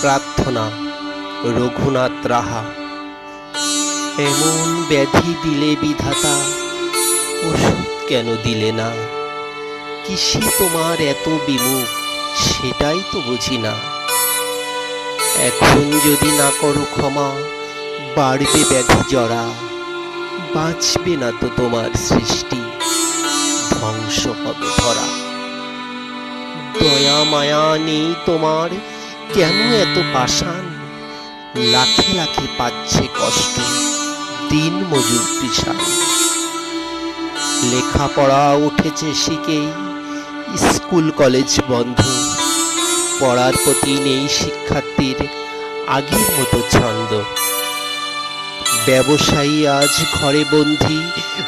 প্রার্থনা, রঘুনাথ রাহা। এমন ব্যাধি দিলে বিধাতা, ওষুধ কেন দিলে না? কিসে তোমার এত বিমুখ, সেটাই তো বুঝি না। এখন যদি না করো ক্ষমা, বাড়বে ব্যাধি জরা। বাঁচবে না তো তোমার সৃষ্টি, ধ্বংস হবে ধরা। দয়া মায়া নেই তোমার কেন এত পাষাণ? লাখে লাখে পাচ্ছে কষ্ট, দিন মজুর পিছান লেখাপড়া উঠেছে শিখেই, স্কুল কলেজ বন্ধ। পড়ার প্রতি নেই শিক্ষার্থীর আগের মতো ছন্দ। ব্যবসায়ী আজ ঘরে বন্দি,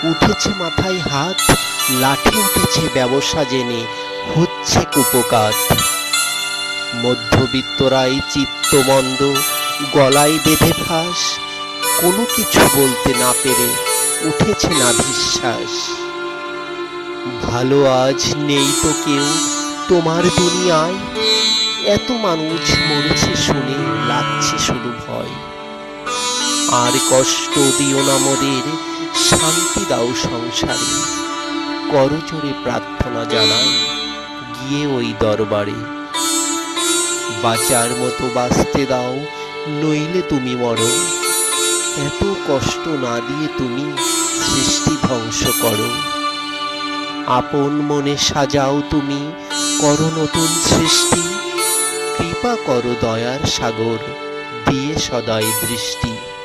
উঠেছে মাথায় হাত, লাঠি উঠেছে ব্যবসা জেনে, হচ্ছে কুপকাত। মধ্যবিত্তরাই চিত্তমন্দ, গলায় বেঁধে ফাঁস কোনো কিছু বলতে না পেরে উঠেছে না বিশ্বাস। ভালো আজ নেই তো কেউ তোমার দুনিয়ায়, এত মানুষ মরেছে শুনে লাগছে শুধু ভয়। আর কষ্ট দিও না মোদের, শান্তি দাও সংসারে করজোরে প্রার্থনা জানাই গিয়ে ওই দরবারে। বাঁচার মতো বাঁচতে দাও, নইলে তুমি মরো। এত কষ্ট না দিয়ে তুমি সৃষ্টি ধ্বংস করো। আপন মনে সাজাও তুমি, করো নতুন সৃষ্টি। কৃপা করো দয়ার সাগর, দিয়ে সদাই দৃষ্টি।